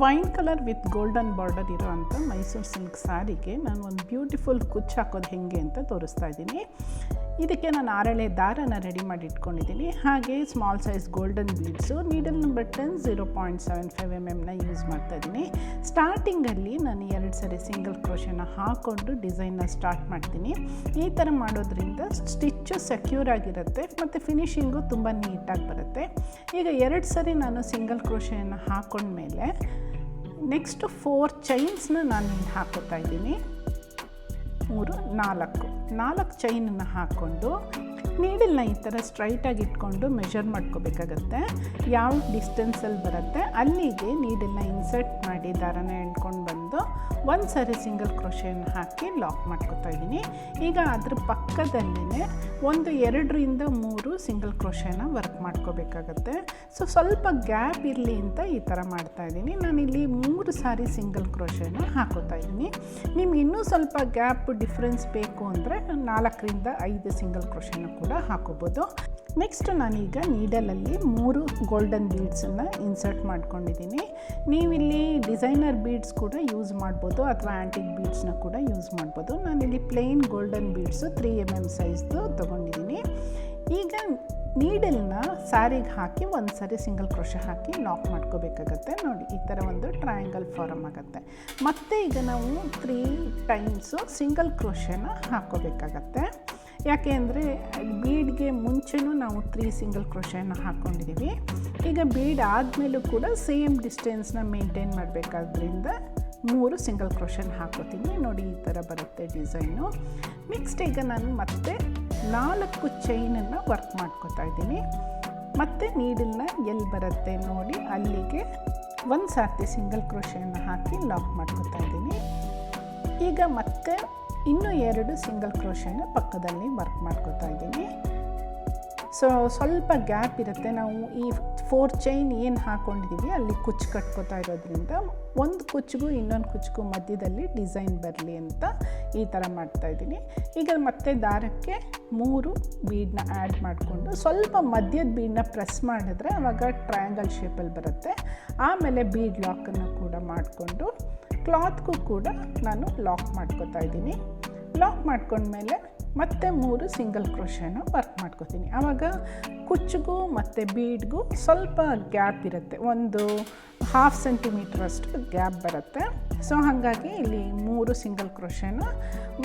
Wine colour with golden border ಇರೋವಂಥ Mysore silk ಸ್ಯಾರಿಗೆ ನಾನು ಒಂದು ಬ್ಯೂಟಿಫುಲ್ ಕುಚ್ಚು ಹಾಕೋದು ಹೇಗೆ ಅಂತ ತೋರಿಸ್ತಾ ಇದ್ದೀನಿ. ಇದಕ್ಕೆ ನಾನು ಆರಳೆ ದಾರನ ರೆಡಿ ಮಾಡಿ ಇಟ್ಕೊಂಡಿದ್ದೀನಿ ಹಾಗೆ small size golden beads needle number ten zero point seven five M ಎಮ್ನ use ಮಾಡ್ತಾ ಇದ್ದೀನಿ ಸ್ಟಾರ್ಟಿಂಗಲ್ಲಿ ನಾನು ಎರಡು ಸರಿ ಸಿಂಗಲ್ ಕ್ರೋಶನ ಹಾಕ್ಕೊಂಡು ಡಿಸೈನ್ನ ಸ್ಟಾರ್ಟ್ ಮಾಡ್ತೀನಿ. ಈ ಥರ ಮಾಡೋದ್ರಿಂದ ಸ್ಟಿಚ್ಚು ಸೆಕ್ಯೂರ್ ಆಗಿರುತ್ತೆ, ಮತ್ತು ಫಿನಿಷಿಂಗು ತುಂಬ ನೀಟಾಗಿ ಬರುತ್ತೆ. ಈಗ ಎರಡು ಸರಿ ನಾನು ಸಿಂಗಲ್ ಕ್ರೋಶೆಯನ್ನು ಹಾಕೊಂಡ್ಮೇಲೆ ನೆಕ್ಸ್ಟು ಫೋರ್ ಚೈನ್ಸ್ನ ನಾನು ಹಾಕೋತಾ ಇದ್ದೀನಿ. ಮೂರು, ನಾಲ್ಕು. ನಾಲ್ಕು ಚೈನನ್ನು ಹಾಕ್ಕೊಂಡು ನೀಡಲ್ನ ಈ ಥರ ಸ್ಟ್ರೈಟಾಗಿ ಇಟ್ಕೊಂಡು ಮೆಷರ್ ಮಾಡ್ಕೋಬೇಕಾಗತ್ತೆ. ಯಾವ ಡಿಸ್ಟೆನ್ಸಲ್ಲಿ ಬರುತ್ತೆ, ಅಲ್ಲಿಗೆ ನೀಡಲ್ನ ಇನ್ಸರ್ಟ್ ಮಾಡಿ ದಾರನ ಎಳ್ಕೊಂಡು ಬಂದು ಒಂದು ಸರಿ ಸಿಂಗಲ್ ಕ್ರೋಶೆಯನ್ನು ಹಾಕಿ ಲಾಕ್ ಮಾಡ್ಕೋತಾ ಇದ್ದೀನಿ. ಈಗ ಅದ್ರ ಪಕ್ಕದಲ್ಲೇ ಒಂದು ಎರಡರಿಂದ ಮೂರು ಸಿಂಗಲ್ ಕ್ರೋಶೆನ ವರ್ಕ್ ಮಾಡ್ಕೋಬೇಕಾಗತ್ತೆ. ಸೊ ಸ್ವಲ್ಪ ಗ್ಯಾಪ್ ಇರಲಿ ಅಂತ ಈ ಥರ ಮಾಡ್ತಾ ಇದ್ದೀನಿ. ನಾನಿಲ್ಲಿ ಮೂರು ಸಾರಿ ಸಿಂಗಲ್ ಕ್ರೋಶೆನ ಹಾಕೋತಾ ಇದ್ದೀನಿ. ನಿಮ್ಗೆ ಇನ್ನೂ ಸ್ವಲ್ಪ ಗ್ಯಾಪ್ ಡಿಫ್ರೆನ್ಸ್ ಬೇಕು ಅಂದರೆ ನಾಲ್ಕರಿಂದ ಐದು ಸಿಂಗಲ್ ಕ್ರೋಶೆನ ಕೂಡ ಹಾಕೋಬೋದು. ನೆಕ್ಸ್ಟ್ ನಾನೀಗ ನೀಡಲಲ್ಲಿ ಮೂರು ಗೋಲ್ಡನ್ ಬೀಡ್ಸನ್ನು ಇನ್ಸರ್ಟ್ ಮಾಡ್ಕೊಂಡಿದ್ದೀನಿ. ನೀವಿಲ್ಲಿ ಡಿಸೈನರ್ ಬೀಡ್ಸ್ ಕೂಡ ಯೂಸ್ ಮಾಡ್ಬೋದು, ಅಥವಾ ಆ್ಯಂಟಿಕ್ ಬೀಡ್ಸ್ನ ಕೂಡ ಯೂಸ್ ಮಾಡ್ಬೋದು. ನಾನಿಲ್ಲಿ plain golden beads three M M ಸೈಜ್ದು ತೊಗೊಂಡಿದ್ದೀನಿ. ನೀಡಲ್ನ ಸ್ಯಾರಿಗೆ ಹಾಕಿ ಒಂದು ಸಾರಿ ಸಿಂಗಲ್ ಕ್ರೋಶ ಹಾಕಿ ಲಾಕ್ ಮಾಡ್ಕೋಬೇಕಾಗತ್ತೆ. ನೋಡಿ, ಈ ಥರ ಒಂದು ಟ್ರಯಾಂಗಲ್ ಫಾರಮ್ ಆಗುತ್ತೆ. ಮತ್ತು ಈಗ ನಾವು ತ್ರೀ ಟೈಮ್ಸು ಸಿಂಗಲ್ ಕ್ರೋಶನ ಹಾಕ್ಕೋಬೇಕಾಗತ್ತೆ ಯಾಕೆ ಅಂದರೆ, ಬೀಡ್ಗೆ ಮುಂಚೆನೂ ನಾವು ತ್ರೀ ಸಿಂಗಲ್ ಕ್ರೋಶನ ಹಾಕ್ಕೊಂಡಿದ್ದೀವಿ ಈಗ ಬೀಡ್ ಆದಮೇಲೂ ಕೂಡ ಸೇಮ್ ಡಿಸ್ಟೆನ್ಸ್ನ ಮೇಂಟೈನ್ ಮಾಡಬೇಕಾದ್ರಿಂದ ಮೂರು ಸಿಂಗಲ್ ಕ್ರೋಷನ್ ಹಾಕೋತೀನಿ ನೋಡಿ, ಈ ಥರ ಬರುತ್ತೆ ಡಿಸೈನು. ನೆಕ್ಸ್ಟ್ ಈಗ ನಾನು ಮತ್ತೆ ನಾಲ್ಕು ಚೈನನ್ನು ವರ್ಕ್ ಮಾಡ್ಕೋತಾ ಇದ್ದೀನಿ. ಮತ್ತು ನೀಡಲ್ನ ಎಲ್ಲಿ ಬರುತ್ತೆ ನೋಡಿ, ಅಲ್ಲಿಗೆ ಒಂದು ಸಾರ್ತಿ ಸಿಂಗಲ್ ಕ್ರೋಷನ್ನು ಹಾಕಿ ಲಾಕ್ ಮಾಡ್ಕೋತಾ ಇದ್ದೀನಿ. ಈಗ ಮತ್ತೆ ಇನ್ನೂ ಎರಡು ಸಿಂಗಲ್ ಕ್ರೋಷನ್ನ ಪಕ್ಕದಲ್ಲಿ ವರ್ಕ್ ಮಾಡ್ಕೋತಾ ಇದ್ದೀನಿ. ಸೊ ಸ್ವಲ್ಪ ಗ್ಯಾಪ್ ಇರುತ್ತೆ. ನಾವು ಈ ಫೋರ್ ಚೈನ್ ಏನು ಹಾಕ್ಕೊಂಡಿದ್ದೀವಿ ಅಲ್ಲಿ ಕುಚ್ಚು ಕಟ್ಕೋತಾ ಇರೋದ್ರಿಂದ ಒಂದು ಕುಚ್ಚಿಗೂ ಇನ್ನೊಂದು ಕುಚ್ಚಿಗೂ ಮಧ್ಯದಲ್ಲಿ ಡಿಸೈನ್ ಬರಲಿ ಅಂತ ಈ ಥರ ಮಾಡ್ತಾಯಿದ್ದೀನಿ ಈಗ ಮತ್ತೆ ದಾರಕ್ಕೆ ಮೂರು ಬೀಡನ್ನ ಆ್ಯಡ್ ಮಾಡಿಕೊಂಡು ಸ್ವಲ್ಪ ಮಧ್ಯದ ಬೀಡನ್ನ ಪ್ರೆಸ್ ಮಾಡಿದ್ರೆ ಆವಾಗ ಟ್ರಯಾಂಗಲ್ ಶೇಪಲ್ಲಿ ಬರುತ್ತೆ. ಆಮೇಲೆ ಬೀಡ್ ಲಾಕನ್ನು ಕೂಡ ಮಾಡಿಕೊಂಡು ಕ್ಲಾತ್ಗೂ ಕೂಡ ನಾನು ಲಾಕ್ ಮಾಡ್ಕೋತಾ ಇದ್ದೀನಿ. ಲಾಕ್ ಮಾಡ್ಕೊಂಡ್ಮೇಲೆ ಮತ್ತೆ ಮೂರು ಸಿಂಗಲ್ ಕ್ರೋಶನ ವರ್ಕ್ ಮಾಡ್ಕೋತೀನಿ. ಆವಾಗ ಕುಚ್ಚಿಗೂ ಮತ್ತು ಬೀಡ್ಗೂ ಸ್ವಲ್ಪ ಗ್ಯಾಪ್ ಇರುತ್ತೆ. ಒಂದು ಹಾಫ್ ಸೆಂಟಿಮೀಟ್ರಷ್ಟು ಗ್ಯಾಪ್ ಬರುತ್ತೆ. ಸೊ ಹಾಗಾಗಿ ಇಲ್ಲಿ ಮೂರು ಸಿಂಗಲ್ ಕ್ರೋಶನ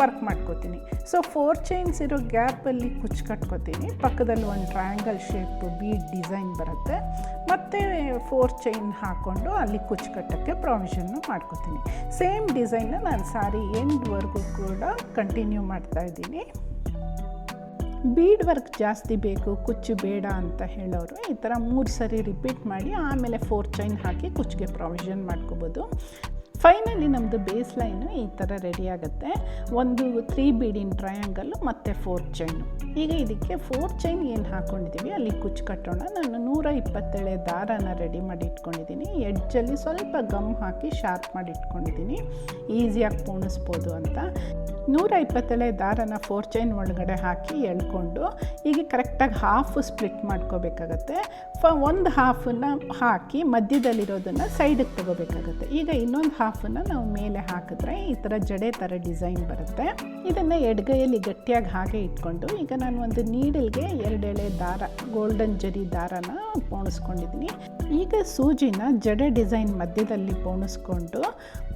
ವರ್ಕ್ ಮಾಡ್ಕೋತೀನಿ. ಸೊ ಫೋರ್ ಚೈನ್ಸ್ ಇರೋ ಗ್ಯಾಪಲ್ಲಿ ಕುಚ್ಚು ಕಟ್ಕೋತೀನಿ ಪಕ್ಕದಲ್ಲಿ ಒಂದು ಟ್ರಯಾಂಗಲ್ ಶೇಪ್ ಬೀಡ್ ಡಿಸೈನ್ ಬರುತ್ತೆ. ಮತ್ತು ಫೋರ್ ಚೈನ್ ಹಾಕ್ಕೊಂಡು ಅಲ್ಲಿ ಕುಚ್ಚು ಕಟ್ಟೋಕ್ಕೆ ಪ್ರಾವಿಷನ್ನು ಮಾಡ್ಕೋತೀನಿ ಸೇಮ್ ಡಿಸೈನ್ನ ನಾನು ಸಾರಿ ಎಂಡ್ವರೆಗೂ ಕೂಡ ಕಂಟಿನ್ಯೂ ಮಾಡ್ತಾ ಇದ್ದೀನಿ. ಬೀಡ್ ವರ್ಕ್ ಜಾಸ್ತಿ ಬೇಕು, ಕುಚ್ಚು ಬೇಡ ಅಂತ ಹೇಳೋರು ಈ ಥರ ಮೂರು ಸರಿ ರಿಪೀಟ್ ಮಾಡಿ ಆಮೇಲೆ ಫೋರ್ ಚೈನ್ ಹಾಕಿ ಕುಚ್ಚಿಗೆ ಪ್ರಾವಿಷನ್ ಮಾಡ್ಕೋಬೋದು. ಫೈನಲಿ ನಮ್ಮದು ಬೇಸ್ ಲೈನು ಈ ಥರ ರೆಡಿ ಆಗುತ್ತೆ. ಒಂದು, ತ್ರೀ ಬೀಡಿನ ಟ್ರಯಾಂಗಲ್ಲು ಮತ್ತು ಫೋರ್ ಚೈನು. ಈಗ ಇದಕ್ಕೆ ಫೋರ್ ಚೈನ್ ಏನು ಹಾಕ್ಕೊಂಡಿದ್ದೀವಿ ಅಲ್ಲಿ ಕುಚ್ಚು ಕಟ್ಟೋಣ. ನಾನು ನೂರ ಇಪ್ಪತ್ತೇಳೆ ದಾರನ ರೆಡಿ ಮಾಡಿ ಇಟ್ಕೊಂಡಿದ್ದೀನಿ ಎಡ್ಜಲ್ಲಿ ಸ್ವಲ್ಪ ಗಮ್ ಹಾಕಿ ಶಾರ್ಪ್ ಮಾಡಿ ಇಟ್ಕೊಂಡಿದ್ದೀನಿ ಈಸಿಯಾಗಿ ಪೋಣಿಸ್ಬೋದು ಅಂತ. ನೂರ ಇಪ್ಪತ್ತೇಳೆ ದಾರನ ಫೋರ್ ಚೈನ್ ಒಳಗಡೆ ಹಾಕಿ ಎಳ್ಕೊಂಡು, ಈಗ ಕರೆಕ್ಟಾಗಿ ಹಾಫ್ ಸ್ಪ್ಲಿಟ್ ಮಾಡ್ಕೋಬೇಕಾಗತ್ತೆ. ಫ, ಒಂದು ಹಾಫನ್ನು ಹಾಕಿ ಮಧ್ಯದಲ್ಲಿರೋದನ್ನು ಸೈಡಿಗೆ ತಗೋಬೇಕಾಗತ್ತೆ. ಈಗ ಇನ್ನೊಂದು ಹಾಫನ್ನು ನಾವು ಮೇಲೆ ಹಾಕಿದ್ರೆ ಈ ಥರ ಜಡೆ ಥರ ಡಿಸೈನ್ ಬರುತ್ತೆ. ಇದನ್ನು ಎಡ್ಗೈಯಲ್ಲಿ ಗಟ್ಟಿಯಾಗಿ ಹಾಗೆ ಇಟ್ಕೊಂಡು ಈಗ ನಾನು ಒಂದು ನೀಡಲ್ಗೆ ಎರಡೆಳೆ ದಾರ ಗೋಲ್ಡನ್ ಜರಿ ದಾರನ ಪೋಣಿಸ್ಕೊಂಡಿದ್ದೀನಿ. ಈಗ ಸೂಜಿನ ಜಡೆ ಡಿಸೈನ್ ಮಧ್ಯದಲ್ಲಿ ಪೋಣಿಸ್ಕೊಂಡು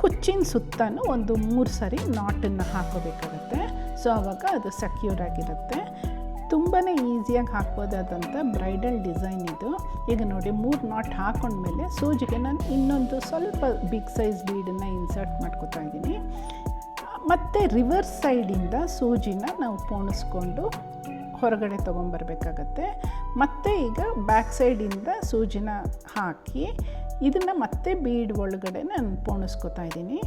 ಕುಚ್ಚಿನ ಸುತ್ತನೂ ಒಂದು ಮೂರು ಸರಿ ನಾಟನ್ನು ಹಾಕೋಬೇಕಾಗುತ್ತೆ. ಸೊ ಆವಾಗ ಅದು ಸೆಕ್ಯೂರ್ ಆಗಿರುತ್ತೆ. ತುಂಬಾ ಈಸಿಯಾಗಿ ಹಾಕ್ಬೋದಾದಂಥ ಬ್ರೈಡಲ್ ಡಿಸೈನ್ ಇದು. ಈಗ ನೋಡಿ, ಮೂರು ನಾಟ್ ಹಾಕೊಂಡ್ಮೇಲೆ ಸೂಜಿಗೆ ನಾನು ಇನ್ನೊಂದು ಸ್ವಲ್ಪ ಬಿಗ್ ಸೈಜ್ ಬೀಡನ್ನು ಇನ್ಸರ್ಟ್ ಮಾಡ್ಕೋತಾ ಇದ್ದೀನಿ. ಮತ್ತು ರಿವರ್ಸ್ ಸೈಡಿಂದ ಸೂಜಿನ ನಾವು ಪೋಣಿಸ್ಕೊಂಡು ಹೊರಗಡೆ ತೊಗೊಂಬರ್ಬೇಕಾಗತ್ತೆ. ಮತ್ತು ಈಗ ಬ್ಯಾಕ್ ಸೈಡಿಂದ ಸೂಜಿನ ಹಾಕಿ, ಇದನ್ನು ಮತ್ತೆ ಬೀಡ್ ಒಳಗಡೆ ನಾನು ಪೋಣಿಸ್ಕೊತಾ ಇದ್ದೀನಿ.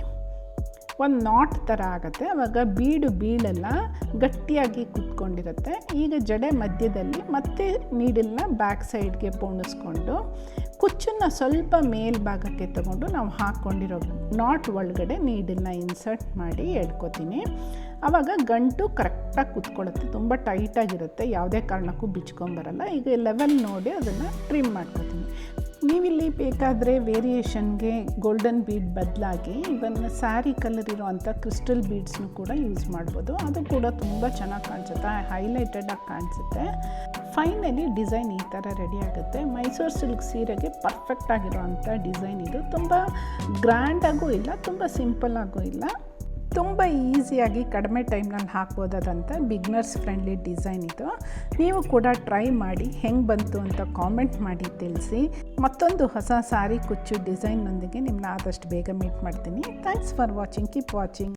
ಒಂದು ನಾಟ್ ಥರ ಆಗುತ್ತೆ. ಆವಾಗ ಬೀಡು ಬೀಳಲ್ಲ ಗಟ್ಟಿಯಾಗಿ ಕುತ್ಕೊಂಡಿರುತ್ತೆ. ಈಗ ಜಡೆ ಮಧ್ಯದಲ್ಲಿ ಮತ್ತೆ ನೀಡಲ್ನ ಬ್ಯಾಕ್ ಸೈಡ್ಗೆ ಪೋಣಿಸ್ಕೊಂಡು ಕುಚ್ಚನ್ನ ಸ್ವಲ್ಪ ಮೇಲ್ಭಾಗಕ್ಕೆ ತಗೊಂಡು ನಾವು ಹಾಕ್ಕೊಂಡಿರೋ ನಾಟ್ ಒಳಗಡೆ ನೀಡಲ್ನ ಇನ್ಸರ್ಟ್ ಮಾಡಿ ಎಳ್ಕೊತೀನಿ. ಆವಾಗ ಗಂಟು ಕರೆಕ್ಟಾಗಿ ಕುತ್ಕೊಳ್ಳುತ್ತೆ. ತುಂಬ ಟೈಟಾಗಿರುತ್ತೆ ಯಾವುದೇ ಕಾರಣಕ್ಕೂ ಬಿಚ್ಕೊಂಬರಲ್ಲ. ಈಗ ಲೆವೆಲ್ ನೋಡಿ ಅದನ್ನು ಟ್ರಿಮ್ ಮಾಡ್ಕೊತೀನಿ. ನೀವಿಲ್ಲಿ ಬೇಕಾದರೆ ವೇರಿಯೇಷನ್ಗೆ ಗೋಲ್ಡನ್ ಬೀಡ್ ಬದಲಾಗಿ ಇವನ್ ಸ್ಯಾರಿ ಕಲರ್ ಇರೋವಂಥ ಕ್ರಿಸ್ಟಲ್ ಬೀಡ್ಸ್ನು ಕೂಡ ಯೂಸ್ ಮಾಡ್ಬೋದು. ಅದು ಕೂಡ ತುಂಬ ಚೆನ್ನಾಗಿ ಕಾಣಿಸುತ್ತೆ ಹೈಲೈಟೆಡಾಗಿ ಕಾಣಿಸುತ್ತೆ. ಫೈನಲಿ ಡಿಸೈನ್ ಈ ಥರ ರೆಡಿ ಆಗುತ್ತೆ. ಮೈಸೂರು ಸಿಲ್ಕ್ ಸೀರೆಗೆ ಪರ್ಫೆಕ್ಟ್ ಆಗಿರೋವಂಥ ಡಿಸೈನ್ ಇದು. ತುಂಬ ಗ್ರ್ಯಾಂಡಾಗೂ ಇಲ್ಲ, ತುಂಬ ಸಿಂಪಲ್ಲಾಗೂ ಇಲ್ಲ. ತುಂಬ ಈಸಿಯಾಗಿ ಕಡಿಮೆ ಟೈಮ್ನಲ್ಲಿ ಹಾಕ್ಬೋದಾದಂಥ ಬಿಗ್ನರ್ಸ್ ಫ್ರೆಂಡ್ಲಿ ಡಿಸೈನ್ ಇದು. ನೀವು ಕೂಡ ಟ್ರೈ ಮಾಡಿ, ಹೆಂಗೆ ಬಂತು ಅಂತ ಕಾಮೆಂಟ್ ಮಾಡಿ ತಿಳಿಸಿ. ಮತ್ತೊಂದು ಹೊಸ ಸಾರಿ, ಕುಚ್ಚು ಡಿಸೈನ್ನೊಂದಿಗೆ ನಿಮ್ಮನ್ನ ಆದಷ್ಟು ಬೇಗ ಮೀಟ್ ಮಾಡ್ತೀನಿ. Thanks for watching. Keep watching.